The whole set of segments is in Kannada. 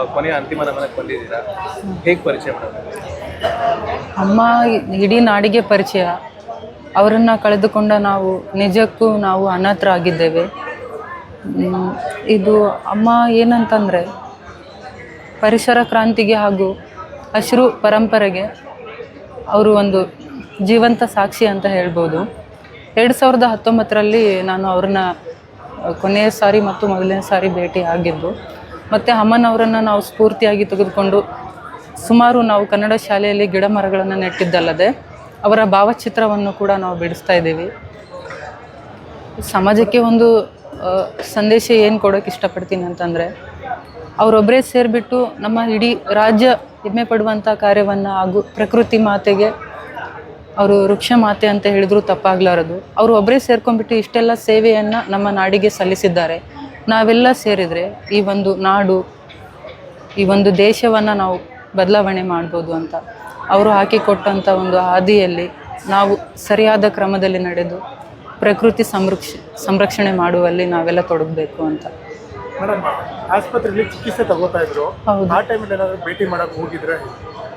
ಕೊನೆಯ ಅಂತಿಮ ನಮನಕ್ಕೆ ಬಂದಿದ್ದೀರಾ? ಹೇಗೆ ಪರಿಚಯ ಮಾಡೋದು? ಅಮ್ಮ, ಇಡೀ ನಾಡಿಗೆ ಪರಿಚಯ. ಅವರನ್ನು ಕಳೆದುಕೊಂಡ ನಾವು ನಿಜಕ್ಕೂ ನಾವು ಅನಾಥರ ಆಗಿದ್ದೇವೆ ಇದು ಅಮ್ಮ ಏನಂತಂದರೆ, ಪರಿಸರ ಕ್ರಾಂತಿಗೆ ಹಾಗೂ ಹಸಿರು ಪರಂಪರೆಗೆ ಅವರು ಒಂದು ಜೀವಂತ ಸಾಕ್ಷಿ ಅಂತ ಹೇಳ್ಬೋದು. ಎರಡು ಸಾವಿರದ ಹತ್ತೊಂಬತ್ತರಲ್ಲಿ ನಾನು ಅವ್ರನ್ನ ಕೊನೆಯ ಸಾರಿ ಮತ್ತು ಮೊದಲನೇ ಸಾರಿ ಭೇಟಿ ಆಗಿದ್ದು ಮತ್ತು ಅಮ್ಮನವರನ್ನು ನಾವು ಸ್ಫೂರ್ತಿಯಾಗಿ ತೆಗೆದುಕೊಂಡು ಸುಮಾರು ನಾವು ಕನ್ನಡ ಶಾಲೆಯಲ್ಲಿ ಗಿಡ ಮರಗಳನ್ನು ನೆಟ್ಟಿದ್ದಲ್ಲದೆ ಅವರ ಭಾವಚಿತ್ರವನ್ನು ಕೂಡ ನಾವು ಬಿಡಿಸ್ತಾ ಇದ್ದೀವಿ. ಸಮಾಜಕ್ಕೆ ಒಂದು ಸಂದೇಶ ಏನು ಕೊಡೋಕೆ ಇಷ್ಟಪಡ್ತೀನಿ ಅಂತಂದರೆ ಅವರೊಬ್ಬರೇ ಸೇರಿಬಿಟ್ಟು ನಮ್ಮ ಇಡೀ ರಾಜ್ಯ ಹೆಮ್ಮೆ ಪಡುವಂಥ ಕಾರ್ಯವನ್ನು ಹಾಗೂ ಪ್ರಕೃತಿ ಮಾತೆಗೆ ಅವರು ವೃಕ್ಷ ಮಾತೆ ಅಂತ ಹೇಳಿದ್ರು ತಪ್ಪಾಗ್ಲಾರದು. ಅವರು ಒಬ್ಬರೇ ಸೇರ್ಕೊಂಡ್ಬಿಟ್ಟು ಇಷ್ಟೆಲ್ಲ ಸೇವೆಯನ್ನು ನಮ್ಮ ನಾಡಿಗೆ ಸಲ್ಲಿಸಿದ್ದಾರೆ. ನಾವೆಲ್ಲ ಸೇರಿದರೆ ಈ ಒಂದು ನಾಡು ಈ ಒಂದು ದೇಶವನ್ನು ನಾವು ಬದಲಾವಣೆ ಮಾಡ್ಬೋದು ಅಂತ. ಅವರು ಹಾಕಿಕೊಟ್ಟಂಥ ಒಂದು ಹಾದಿಯಲ್ಲಿ ನಾವು ಸರಿಯಾದ ಕ್ರಮದಲ್ಲಿ ನಡೆದು ಪ್ರಕೃತಿ ಸಂರಕ್ಷ ಸಂರಕ್ಷಣೆ ಮಾಡುವಲ್ಲಿ ನಾವೆಲ್ಲ ತೊಡಗಬೇಕು ಅಂತ. ಮೇಡಮ್ ಆಸ್ಪತ್ರೆಯಲ್ಲಿ ಚಿಕಿತ್ಸೆ ತಗೋತಾ ಇದ್ರು. ಆ ಟೈಮಲ್ಲಿ ಏನಾದರೂ ಭೇಟಿ ಮಾಡಕ್ಕೆ ಹೋಗಿದ್ರೆ?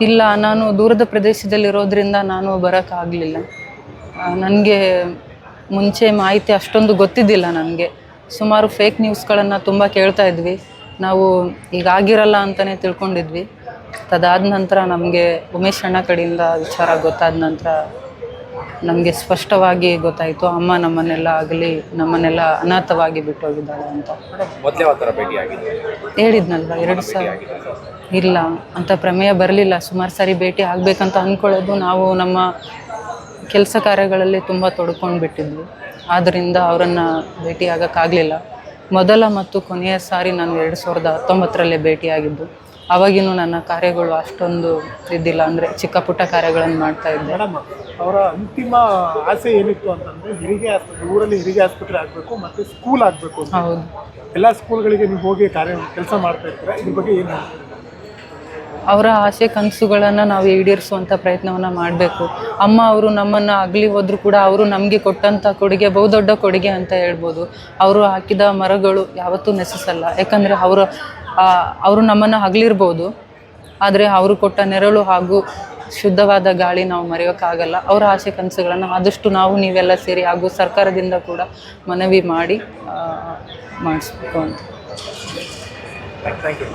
ಇಲ್ಲ ನಾನು ದೂರದ ಪ್ರದೇಶದಲ್ಲಿರೋದ್ರಿಂದ ನಾನು ಬರೋಕ್ಕಾಗಲಿಲ್ಲ ನನಗೆ ಮುಂಚೆ ಮಾಹಿತಿ ಅಷ್ಟೊಂದು ಗೊತ್ತಿದ್ದಿಲ್ಲ ನನಗೆ. ಸುಮಾರು ಫೇಕ್ ನ್ಯೂಸ್ಗಳನ್ನು ತುಂಬ ಕೇಳ್ತಾ ಇದ್ವಿ. ನಾವು ಈಗ ಆಗಿರಲ್ಲ ಅಂತಲೇ ತಿಳ್ಕೊಂಡಿದ್ವಿ. ತದಾದ ನಂತರ ನಮಗೆ ಉಮೇಶ್ ಅಣ್ಣ ಕಡೆಯಿಂದ ವಿಚಾರ ಗೊತ್ತಾದ ನಂತರ ನಮಗೆ ಸ್ಪಷ್ಟವಾಗಿ ಗೊತ್ತಾಯಿತು ಅಮ್ಮ ನಮ್ಮನ್ನೆಲ್ಲ ಆಗಲಿ ನಮ್ಮನ್ನೆಲ್ಲ ಅನಾಥವಾಗಿ ಬಿಟ್ಟೋಗಿದ್ದಾಳೆ ಅಂತ. ಹೇಳಿದ್ನಲ್ವ? ಎರಡು ಸಾವಿರ ಇಲ್ಲ ಅಂತ ಪ್ರಮೇಯ ಬರಲಿಲ್ಲ. ಸುಮಾರು ಸಾರಿ ಭೇಟಿ ಆಗಬೇಕಂತ ಅಂದ್ಕೊಳ್ಳೋದು ನಾವು ನಮ್ಮ ಕೆಲಸ ಕಾರ್ಯಗಳಲ್ಲಿ ತುಂಬ ತೊಡ್ಕೊಂಡು ಬಿಟ್ಟಿದ್ವಿ ಆದ್ದರಿಂದ ಅವರನ್ನು ಭೇಟಿಯಾಗೋಕ್ಕಾಗಲಿಲ್ಲ ಮೊದಲ ಮತ್ತು ಕೊನೆಯ ಸಾರಿ ನಾನು ಎರಡು ಸಾವಿರದ ಹತ್ತೊಂಬತ್ತರಲ್ಲೇ ಭೇಟಿಯಾಗಿದ್ದು ಅವಾಗಿನೂ ನನ್ನ ಕಾರ್ಯಗಳು ಅಷ್ಟೊಂದು ಇದ್ದಿಲ್ಲ. ಅಂದರೆ ಚಿಕ್ಕ ಪುಟ್ಟ ಕಾರ್ಯಗಳನ್ನು ಮಾಡ್ತಾ ಇದ್ದೆ. ಮೇಡಮ್ ಅವರ ಅಂತಿಮ ಆಸೆ ಏನಿತ್ತು ಅಂತಂದರೆ ಹೆರಿಗೆ ಆಸ್ಪತ್ರೆ ಊರಲ್ಲಿ ಹೆರಿಗೆ ಆಸ್ಪತ್ರೆ ಆಗಬೇಕು ಮತ್ತು ಸ್ಕೂಲ್ ಆಗಬೇಕು ಹೌದು. ಎಲ್ಲ ಸ್ಕೂಲ್ಗಳಿಗೆ ನೀವು ಹೋಗಿ ಕಾರ್ಯ ಕೆಲಸ ಮಾಡ್ತಾ ಇರ್ತೀರಾ? ಇದ್ರ ಬಗ್ಗೆ ಏನು ಅವರ ಆಸೆ ಕನಸುಗಳನ್ನು ನಾವು ಈಡೇರಿಸುವಂಥ ಪ್ರಯತ್ನವನ್ನು ಮಾಡಬೇಕು. ಅಮ್ಮ ಅವರು ನಮ್ಮನ್ನು ಅಗಲಿ ಹೋದರೂ ಕೂಡ ಅವರು ನಮಗೆ ಕೊಟ್ಟಂಥ ಕೊಡುಗೆ, ಬಹುದೊಡ್ಡ ಕೊಡುಗೆ ಅಂತ ಹೇಳ್ಬೋದು. ಅವರು ಹಾಕಿದ ಮರಗಳು ಯಾವತ್ತೂ ನೆಸಸಲ್ಲ. ಯಾಕಂದರೆ ಅವರು ಅವರು ನಮ್ಮನ್ನು ಅಗಲಿರ್ಬೋದು. ಆದರೆ ಅವರು ಕೊಟ್ಟ ನೆರಳು ಹಾಗೂ ಶುದ್ಧವಾದ ಗಾಳಿ ನಾವು ಮರೆಯೋಕ್ಕಾಗಲ್ಲ. ಅವರ ಆಸೆ ಕನಸುಗಳನ್ನು ಆದಷ್ಟು ನಾವು ನೀವೆಲ್ಲ ಸೇರಿ ಹಾಗೂ ಸರ್ಕಾರದಿಂದ ಕೂಡ ಮನವಿ ಮಾಡಿ ಮಾಡಿಸ್ಬೇಕು ಅಂತ. Thank you